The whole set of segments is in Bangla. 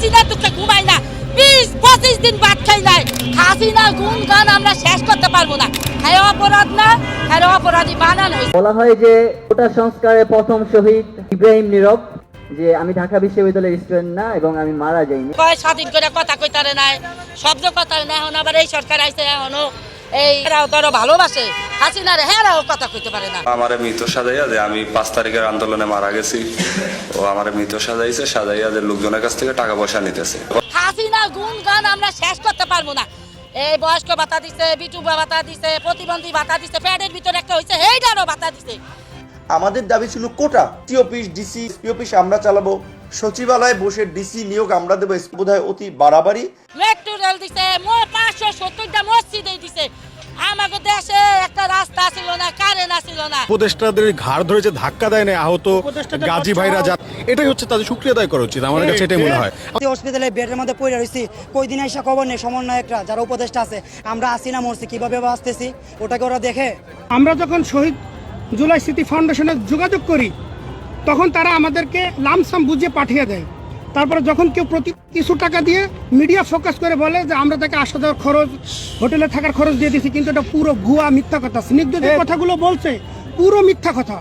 হাসিনা তোকে ঘুমাই না। বিশ পঁচিশ দিন ভাত খাই নাই। হাসিনা গুণ গান আমরা শেষ করতে পারব না। হ্যাঁ অপরাধ না হ্যাঁ অপরাধী বানানো বলা হয় যে ওটা সংস্কারে প্রথম শহীদ ইব্রাহিম নীরব যে আমি ঢাকা বিশ্ববিদ্যালয়ের স্টুডেন্ট না এবং আমি মারা যাইনি। কয় স্বাধীন করে কথা কইতারে নাই শব্দ কথা না এখন আবার এই সরকার আইছে এখনও। এই এরাও ধরো ভালোবাসে। হাসিনারে হ্যাঁ কথা কইতে পারে না। আমারে মৃত সাজাইয়া যে আমি পাঁচ তারিখের আন্দোলনে মারা গেছি। ও আমারে মৃত সাজাইছে সাজাইয়া যে লোকজনের কাছ থেকে টাকা পয়সা নিতেছে। হাসিনা গুণ গান আমরা শেষ করতে পারব না। এই বয়স্ক ভাতা দিছে বিটুবা ভাতা দিছে প্রতিবন্ধী ভাতা দিছে প্যাডের ভিতরে একটা হয়েছে এইটারও ভাতা দিছে। আমাদের দাবি ছিল কোটা টি অফিস ডিসি অফিস আমরা চালাবো। সচিবালয়ে বসে ডিসি নিয়োগ আমরা দেবো বোধহয় অতি বাড়াবাড়ি। মেট্রো রেল দিছে মো পাঁচশো সত্তরটা মসজিদে দিছে। আমাকে দেশে একটা রাস্তা ছিল না কারেন্ট ছিল না। উপদেষ্টাদের ঘাড় ধরে যে ধাক্কা দেয় না আহত গাজী ভাইরা যা এটাই হচ্ছে তাদের শুক্রিয়া আদায় করা উচিত আমার কাছে এটাই মনে হয়। হসপিটালে বেডের মধ্যে পড়ে রয়েছি কই দিন এসে খবর নেই সমন্বয়করা যারা উপদেষ্টা আছে আমরা আসি না মরছি কীভাবে বাঁচতেছি? ওটাকে ওরা দেখে। আমরা যখন শহীদ জুলাই স্মৃতি ফাউন্ডেশনে যোগাযোগ করি তখন তারা আমাদেরকে লামসাম বুঝিয়ে পাঠিয়ে দেয়। তারপরে যখন কেউ প্রতি কিছু টাকা দিয়ে মিডিয়া ফোকাস করে বলে যে আমরা তাকে আসা যাওয়ার খরচ হোটেলে থাকার খরচ দিয়ে দিছি কিন্তু এটা পুরো ভুয়া মিথ্যা কথা। স্নিগ্ধ যে কথাগুলো বলছে পুরো মিথ্যা কথা।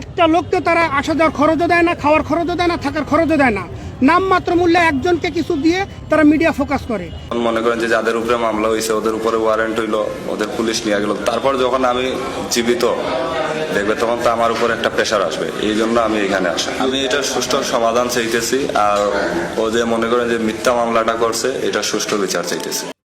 একটা লোককে তারা আসা যাওয়ার খরচও দেয় না খাওয়ার খরচও দেয় না থাকার খরচও দেয় না। নামমাত্র মূল্যে একজনকে কিছু দিয়ে তারা মিডিয়া ফোকাস করে। মনে করেন যে যাদের উপরে মামলা হয়েছে ওদের উপরে ওয়ারেন্ট হইল ওদের পুলিশ নিয়ে গেল। তারপর যখন আমি জীবিত দেখবে তখন তো আমার উপর একটা প্রেশার আসবে। এই জন্য আমি এখানে আসি। আমি এটা সুষ্ঠু সমাধান চাইতেছি আর ও যে মনে করেন যে মিথ্যা মামলাটা করছে, এটা সুষ্ঠু বিচার চাইতেছি।